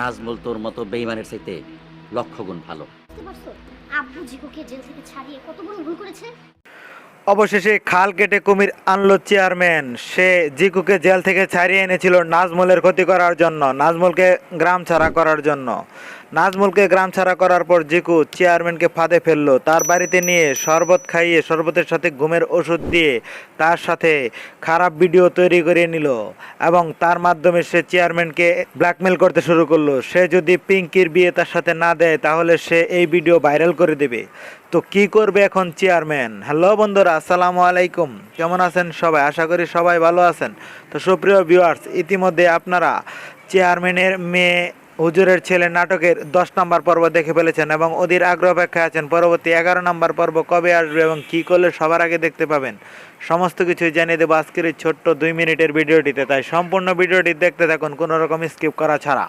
নাজমুল তোর মতো বেইমানের চাইতে লক্ষ গুণ ভালো। আব্বু জিকুকে জেল থেকে ছাড়িয়ে কত বড় ভুল করেছে? অবশেষে খাল কেটে কুমির আনলো চেয়ারম্যান। সে জিকুকে জেল থেকে ছাড়িয়ে এনেছিল নাজমুলের ক্ষতি করার জন্য নাজমুলকে গ্রাম ছাড়া করার জন্য। নাজমুলকে গ্রাম ছাড়া করার পর জিকু চেয়ারম্যানকে ফাঁদে ফেলল। তার বাড়িতে নিয়ে শরবত খাইয়ে শরবতের সাথে ঘুমের ওষুধ দিয়ে তার সাথে খারাপ ভিডিও তৈরি করে নিল এবং তার মাধ্যমে সে চেয়ারম্যানকে ব্ল্যাকমেল করতে শুরু করল। সে যদি পিঙ্কির বিয়ে তার সাথে না দেয়, তাহলে সে এই ভিডিও ভাইরাল করে দেবে। তো কি করবে এখন চেয়ারম্যান? হ্যালো বন্ধুরা, আসসালামু আলাইকুম। কেমন আছেন সবাই? আশা করি সবাই ভালো আছেন। তো সুপ্রিয় ভিউয়ার্স ইতিমধ্যে আপনারা চেয়ারম্যানের মেয়ে হুজুরের ছেলে নাটকের দশ নম্বর পর্ব দেখে ফেলেছেন এবং ওদের আগ্রহ অপেক্ষায় আছেন। পরবর্তী এগারো নম্বর পর্ব কবে আসবে এবং কি করলে সবার আগে দেখতে পাবেন? সমস্ত কিছুই জানিয়ে দেবো আজকের ছোট্ট দুই মিনিটের ভিডিওটিতে। তাই সম্পূর্ণ ভিডিওটি দেখতে থাকুন, কোনো রকম স্কিপ করা ছাড়া।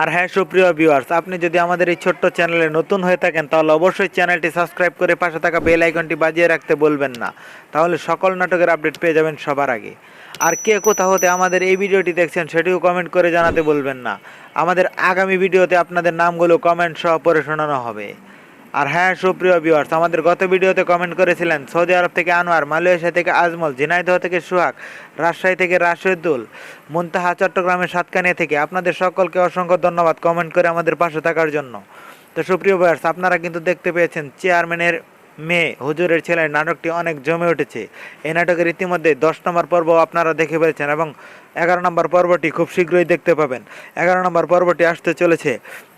আর হ্যাঁ সুপ্রিয় ভিউয়ার্স আপনি যদি আমাদের এই ছোট্ট চ্যানেলে নতুন হয়ে থাকেন, তাহলে অবশ্যই চ্যানেলটি সাবস্ক্রাইব করে পাশে থাকা বেল আইকনটি বাজিয়ে রাখতে বলবেন না। তাহলে সকল নাটকের আপডেট পেয়ে যাবেন সবার আগে। আর কে কোথাও হতে আমাদের এই ভিডিওটি দেখছেন, সেটিও কমেন্ট করে জানাতে বলবেন না। আমাদের আগামী ভিডিওতে আপনাদের নামগুলো কমেন্ট সহ পড়ে শোনানো হবে। আর হ্যাঁ সুপ্রিয় ভিউয়ার্স আমাদের গত ভিডিওতে কমেন্ট করেছিলেন সৌদি আরব থেকে আনোয়ার, মালয়েশিয়া থেকে আজমল, ঝিনাইদহ থেকে সুহাগ, রাজশাহী থেকে রাশেদুল, মুনতাহা, চট্টগ্রামের সাতকানিয়া থেকে। আপনাদের সকলকে অসংখ্য ধন্যবাদ কমেন্ট করে আমাদের পাশে থাকার জন্য। তো সুপ্রিয় ভিউয়ার্স আপনারা কিন্তু দেখতে পেয়েছেন চেয়ারম্যানের মেয়ে, হুজুরের ছেলের নাটকটি অনেক জমে উঠেছে। এই নাটকের ইতিমধ্যে দশ নম্বর পর্ব আপনারা দেখে ফেলেছেন এবং এগারো নম্বর পর্বটি খুব শীঘ্রই দেখতে পাবেন। এগারো নম্বর পর্বটি আসতে চলেছে।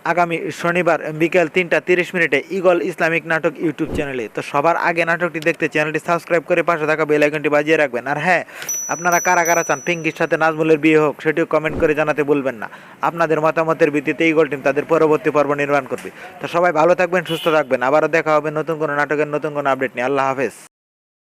আগামী শনিবার বিকেল তিনটা তিরিশ মিনিটে ইগল ইসলামিক নাটক ইউটিউব চ্যানেলে। তো সবার আগে নাটকটি দেখতে চ্যানেলটি সাবস্ক্রাইব করে পাশে থাকা বেল আইকনটি বাজিয়ে রাখবেন। আর হ্যাঁ আপনারা কারা কারা চান পিঙ্কির সাথে নাজমুলের বিয়ে হোক, সেটিও কমেন্ট করে জানাতে বলবেন না। আপনাদের মতামতের ভিত্তিতে ইগল টিম তাদের পরবর্তী পর্ব নির্মাণ করবে। তো সবাই ভালো থাকবেন, সুস্থ থাকবেন। আবারও দেখা হবে নতুন কোনো নাটকের নতুন কোনো আপডেট নিয়ে। আল্লাহ হাফেজ।